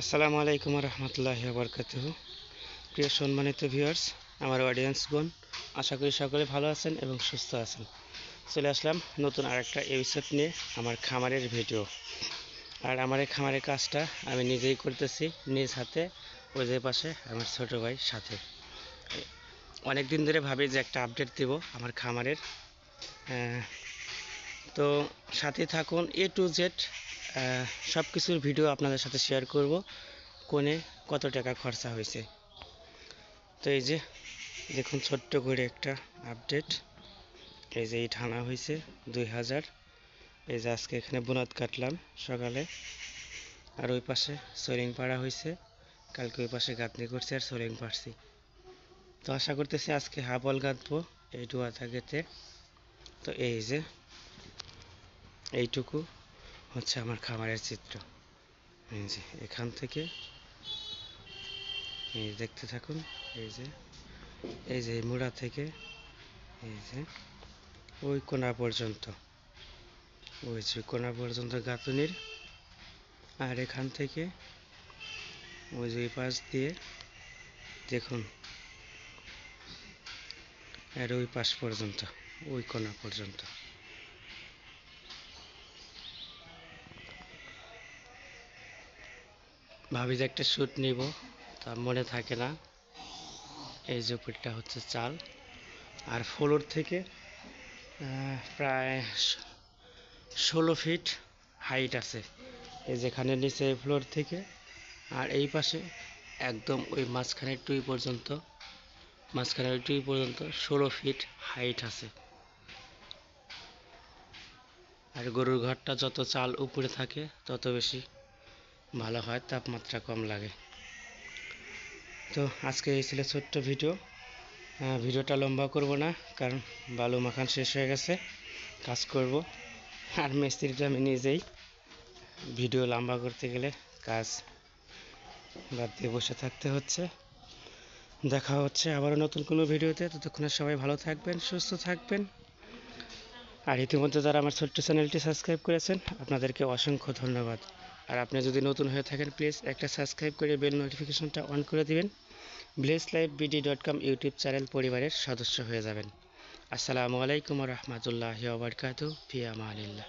আসসালামু আলাইকুম রহমতুল্লাহ বরকাত প্রিয় সম্মানিত ভিউয়ার্স আমার অডিয়েন্সগণ আশা করি সকলে ভালো আছেন এবং সুস্থ আছেন। চলে আসলাম নতুন আরেকটা এপিসোড নিয়ে আমার খামারের ভিডিও আর আমার এই খামারের কাজটা আমি নিজেই করতেছি, নিজ হাতে ওই যে পাশে আমার ছোট ভাই সাথে। অনেক দিন ধরে ভাবি যে একটা আপডেট দেব আমার খামারের। তো সাথে থাকুন এ টু জেড সব কিছুর ভিডিও আপনাদের সাথে শেয়ার করব, কোনে কত টাকা খরচা হয়েছে। তো এই যে, দেখুন ছোট্ট করে একটা আপডেট এই যে এই ঠানা হয়েছে দুই হাজার। এই যে আজকে এখানে বুনাদ কাটলাম সকালে। আর ওই পাশে সোরিং পাড়া হয়েছে। কালকে ওই পাশে গাঁথনি করছি আর সোরিং পাড়ছি। তো আশা করতেছি আজকে হাবল গাঁথবো এই ডুয়া থাকেতে তো এই যে, এইটুকু হচ্ছে আমার খামারের চিত্র। এই যে, এখান থেকে এই দেখতে থাকুন, এই যে এই যে মুড়া থেকে, এই যে, ওই কোনা পর্যন্ত, ওই যে কোনা পর্যন্ত গাঁথনির। আর এখান থেকে ওই যে পাশ দিয়ে দেখুন আর ওই পাশ পর্যন্ত, ওই কোনা পর্যন্ত। ভাবি যে একটা শ্যুট নিব, তা মনে থাকে না। এই উপরটা হচ্ছে চাল। আর ফ্লোর থেকে প্রায় ষোলো ফিট হাইট আছে। এই যেখানে নিচে ফ্লোর থেকে, আর এই পাশে একদম ওই মাঝখানের টুই পর্যন্ত মাঝখানের টুই পর্যন্ত ষোলো ফিট হাইট আছে। আর গরুর ঘরটা যত চাল উপরে থাকে, তত বেশি ভালো হয়, তাপমাত্রা কম লাগে। তো আজকে এই ছিল ছোট্ট ভিডিও। ভিডিওটা লম্বা করব না, কারণ বালু মাখান শেষ হয়ে গেছে, কাজ করব। আর মিস্ত্রিটা আমি নিজেই ভিডিও লম্বা করতে গেলে কাজ বাদ দিয়ে বসে থাকতে হচ্ছে। দেখা হচ্ছে আবারও নতুন কোনো ভিডিওতে। ততক্ষণে সবাই ভালো থাকবেন, সুস্থ থাকবেন। আর ইতিমধ্যে যারা আমার ছোট্ট চ্যানেলটি সাবস্ক্রাইব করেছেন, আপনাদেরকে অসংখ্য ধন্যবাদ। আর আপনি যদি নতুন হয়ে থাকেন প্লিজ একটা সাবস্ক্রাইব করে বেল নোটিফিকেশনটা অন করে দিবেন। Bless live BD dot com YouTube channel পরিবারের সদস্য হয়ে যাবেন। আসসালামু আলাইকুম রহমতুল্লাহ ওবরকাতু ফিয়ামা আলিল্লাহ